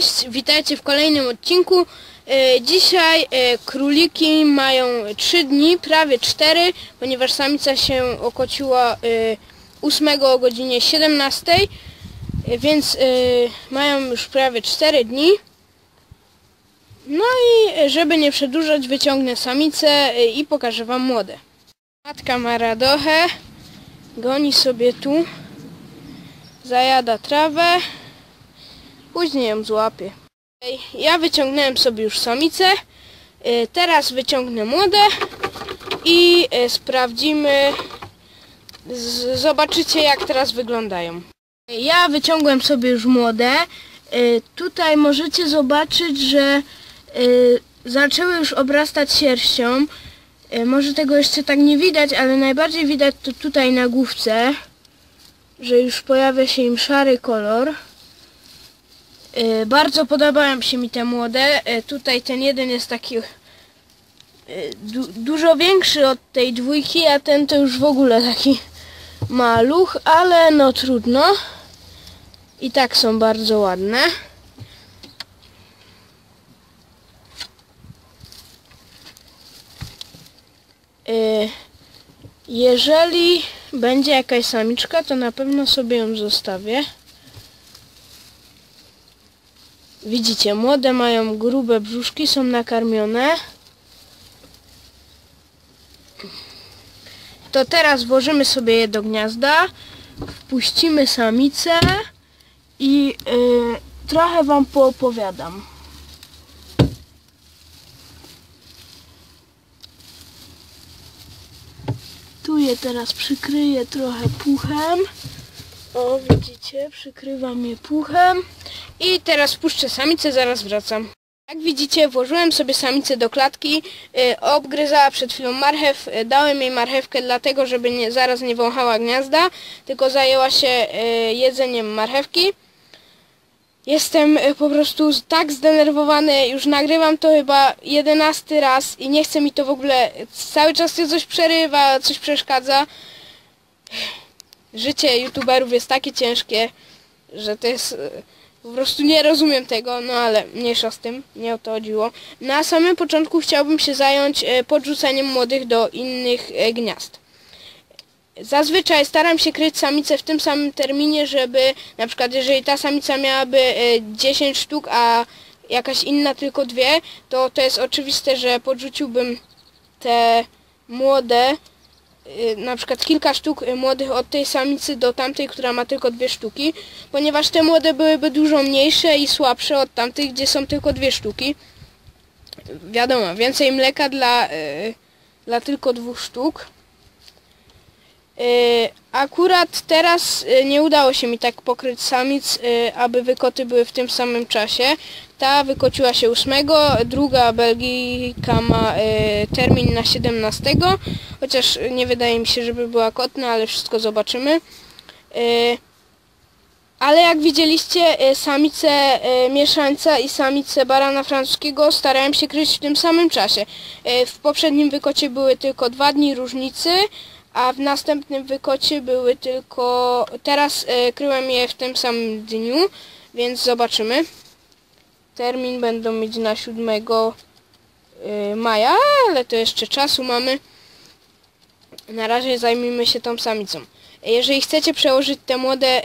Cześć, witajcie w kolejnym odcinku. E, Dzisiaj e, króliki mają 3 dni, prawie 4, ponieważ samica się okociła e, 8 o godzinie 17, e, więc e, mają już prawie 4 dni. No i e, żeby nie przedłużać, wyciągnę samicę e, i pokażę Wam młode. Matka ma radochę, goni sobie tu, zajada trawę. Później ją złapię. Ja wyciągnąłem sobie już samicę. Y, Teraz wyciągnę młode i y, sprawdzimy. Zobaczycie jak teraz wyglądają. Ja wyciągłem sobie już młode. Y, Tutaj możecie zobaczyć, że zaczęły już obrastać sierścią. Może tego jeszcze tak nie widać, ale najbardziej widać to tutaj na główce, że już pojawia się im szary kolor. Y, Bardzo podobają się mi te młode. Y, Tutaj ten jeden jest taki y, du dużo większy od tej dwójki, a ten to już w ogóle taki maluch, ale no trudno. I tak są bardzo ładne. Jeżeli będzie jakaś samiczka, to na pewno sobie ją zostawię. Widzicie, młode mają grube brzuszki, są nakarmione. To teraz włożymy sobie je do gniazda, wpuścimy samicę i yy, trochę Wam poopowiadam. Tu je teraz przykryję trochę puchem. O, widzicie, przykrywam je puchem. I teraz puszczę samicę, zaraz wracam. Jak widzicie, włożyłem sobie samicę do klatki, y, obgryzała przed chwilą marchew, y, dałem jej marchewkę dlatego, żeby nie, zaraz nie wąchała gniazda, tylko zajęła się y, jedzeniem marchewki. Jestem y, po prostu tak zdenerwowany, już nagrywam to chyba jedenasty raz i nie chce mi to w ogóle, cały czas się coś przerywa, coś przeszkadza. Życie youtuberów jest takie ciężkie, że to jest... Po prostu nie rozumiem tego, no ale mniejsza z tym, nie o to chodziło. Na samym początku chciałbym się zająć e, podrzuceniem młodych do innych e, gniazd. Zazwyczaj staram się kryć samicę w tym samym terminie, żeby na przykład jeżeli ta samica miałaby e, 10 sztuk, a jakaś inna tylko dwie, to to jest oczywiste, że podrzuciłbym te młode na przykład kilka sztuk y, młodych od tej samicy do tamtej, która ma tylko dwie sztuki, ponieważ te młode byłyby dużo mniejsze i słabsze od tamtych, gdzie są tylko dwie sztuki. Wiadomo, więcej mleka dla, y, dla tylko dwóch sztuk. Y, Akurat teraz y, nie udało się mi tak pokryć samic, y, aby wykoty były w tym samym czasie. Ta wykociła się 8, druga Belgijka ma y, termin na 17, chociaż nie wydaje mi się, żeby była kotna, ale wszystko zobaczymy. Y, Ale jak widzieliście, y, samice mieszańca i samice barana francuskiego starałem się kryć w tym samym czasie. W poprzednim wykocie były tylko dwa dni różnicy, a w następnym wykocie były tylko... Teraz kryłem je w tym samym dniu, więc zobaczymy. Termin będą mieć na 7 y, maja, ale to jeszcze czasu mamy. Na razie zajmijmy się tą samicą. Jeżeli chcecie przełożyć te młode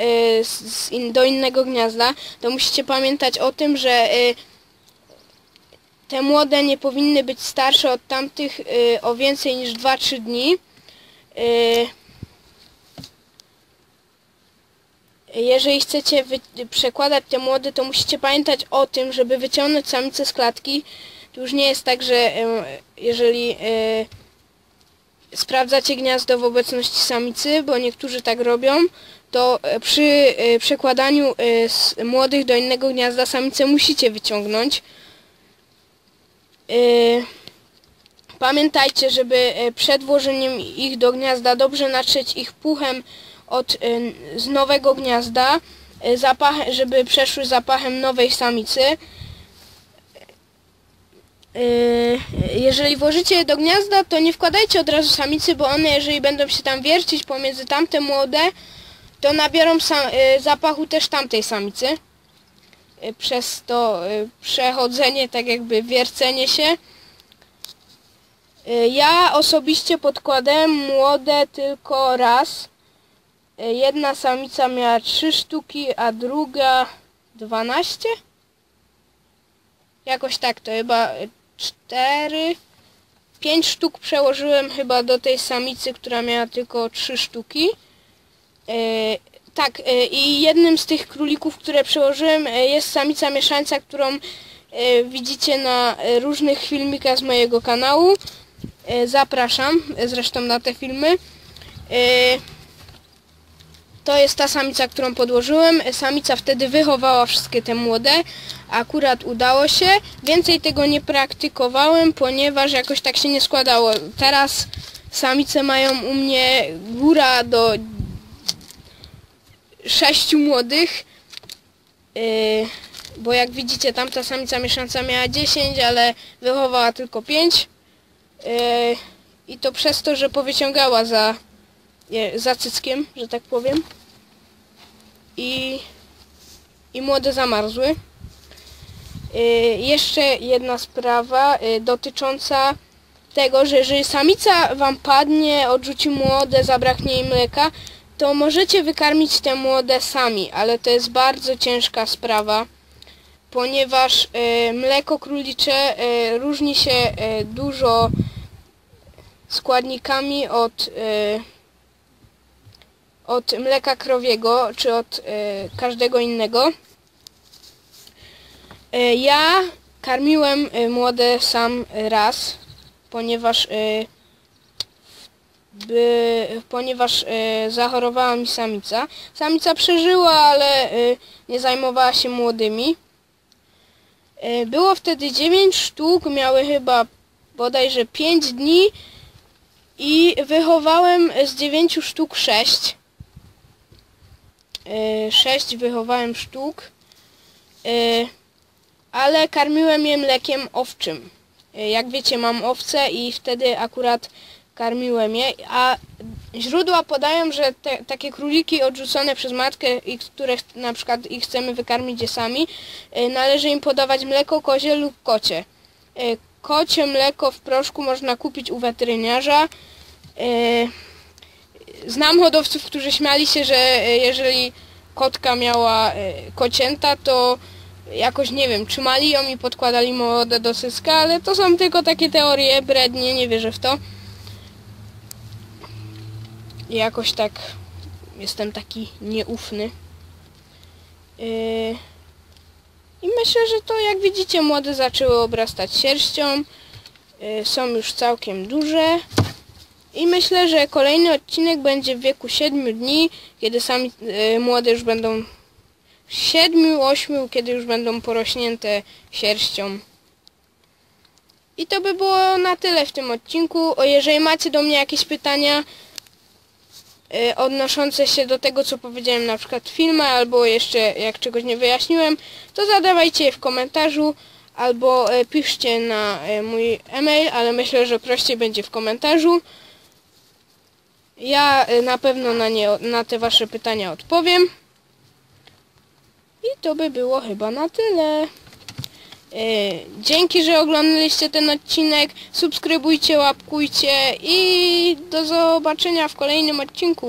y, do innego gniazda, to musicie pamiętać o tym, że y, te młode nie powinny być starsze od tamtych o więcej niż 2-3 dni. Y, jeżeli chcecie przekładać te młode, to musicie pamiętać o tym, żeby wyciągnąć samicę z klatki. To już nie jest tak, że y, jeżeli y, sprawdzacie gniazdo w obecności samicy, bo niektórzy tak robią, to e, przy e, przekładaniu e, młodych do innego gniazda samicę musicie wyciągnąć. E, Pamiętajcie, żeby e, przed włożeniem ich do gniazda dobrze natrzeć ich puchem od, e, z nowego gniazda, e, zapach, żeby przeszły zapachem nowej samicy. Yy, jeżeli włożycie je do gniazda, to nie wkładajcie od razu samicy, bo one jeżeli będą się tam wiercić pomiędzy tamte młode, to nabiorą zapachu też tamtej samicy. y, przez to y, przechodzenie, tak jakby wiercenie się. Y, Ja osobiście podkładałem młode tylko raz. Y, Jedna samica miała 3 sztuki, a druga 12? Jakoś tak, to chyba 4, 5 sztuk przełożyłem chyba do tej samicy, która miała tylko 3 sztuki. E, tak, e, i jednym z tych królików, które przełożyłem, e, jest samica mieszańca, którą e, widzicie na e, różnych filmikach z mojego kanału. E, zapraszam e, zresztą na te filmy. To jest ta samica, którą podłożyłem. Samica wtedy wychowała wszystkie te młode. Akurat udało się. Więcej tego nie praktykowałem, ponieważ jakoś tak się nie składało. Teraz samice mają u mnie góra do sześciu młodych. Yy, bo jak widzicie, tamta samica mieszanca miała 10, ale wychowała tylko 5. Yy, I to przez to, że powyciągała za, je- za cyckiem, że tak powiem. I, i młode zamarzły. Yy, jeszcze jedna sprawa yy, dotycząca tego, że jeżeli samica wam padnie, odrzuci młode, zabraknie jej mleka, to możecie wykarmić te młode sami, ale to jest bardzo ciężka sprawa, ponieważ e, mleko królicze różni się dużo składnikami od, od mleka krowiego, czy od e, każdego innego. E, ja karmiłem e, młode sam raz, ponieważ by, ponieważ zachorowała mi samica. Samica przeżyła, ale nie zajmowała się młodymi. Było wtedy 9 sztuk, miały chyba bodajże 5 dni i wychowałem z 9 sztuk 6. E, 6 wychowałem sztuk, e, ale karmiłem je mlekiem owczym. E, Jak wiecie, mam owce i wtedy akurat karmiłem je, a źródła podają, że te, takie króliki odrzucone przez matkę i które na przykład ich chcemy wykarmić je sami, należy im podawać mleko kozie lub kocie. Kocie mleko w proszku można kupić u weteryniarza. Znam hodowców, którzy śmiali się, że y, jeżeli kotka miała y, kocięta, to jakoś, nie wiem, trzymali ją i podkładali młode do syska, ale to są tylko takie teorie brednie, nie wierzę w to. I jakoś tak jestem taki nieufny. Yy, I myślę, że to jak widzicie młode zaczęły obrastać sierścią. Są już całkiem duże. I myślę, że kolejny odcinek będzie w wieku 7 dni, kiedy sami yy, młode już będą 7, 8, kiedy już będą porośnięte sierścią. I to by było na tyle w tym odcinku. O, jeżeli macie do mnie jakieś pytania, y, odnoszące się do tego, co powiedziałem na przykład w filmie, albo jeszcze jak czegoś nie wyjaśniłem, to zadawajcie je w komentarzu, albo y, piszcie na y, mój e-mail, ale myślę, że prościej będzie w komentarzu. Ja y, na pewno na, nie, na te wasze pytania odpowiem. I to by było chyba na tyle. Y, Dzięki, że oglądaliście ten odcinek. Subskrybujcie, łapkujcie i do zobaczenia w kolejnym odcinku.